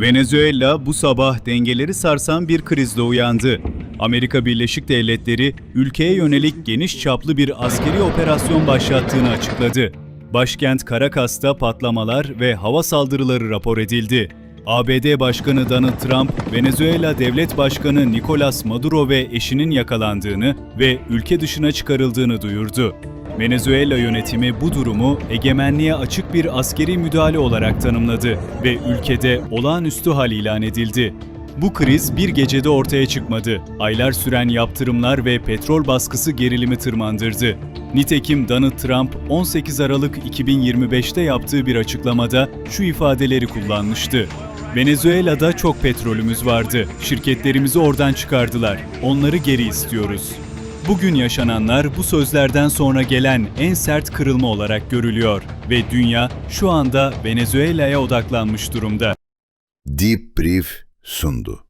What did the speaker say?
Venezuela bu sabah dengeleri sarsan bir krizle uyandı. Amerika Birleşik Devletleri ülkeye yönelik geniş çaplı bir askeri operasyon başlattığını açıkladı. Başkent Caracas'ta patlamalar ve hava saldırıları rapor edildi. ABD Başkanı Donald Trump, Venezuela Devlet Başkanı Nicolas Maduro ve eşinin yakalandığını ve ülke dışına çıkarıldığını duyurdu. Venezuela yönetimi bu durumu egemenliğe açık bir askeri müdahale olarak tanımladı ve ülkede olağanüstü hal ilan edildi. Bu kriz bir gecede ortaya çıkmadı. Aylar süren yaptırımlar ve petrol baskısı gerilimi tırmandırdı. Nitekim Donald Trump 18 Aralık 2025'te yaptığı bir açıklamada şu ifadeleri kullanmıştı. Venezuela'da çok petrolümüz vardı. Şirketlerimizi oradan çıkardılar. Onları geri istiyoruz. Bugün yaşananlar bu sözlerden sonra gelen en sert kırılma olarak görülüyor ve dünya şu anda Venezuela'ya odaklanmış durumda. Deep Brief sundu.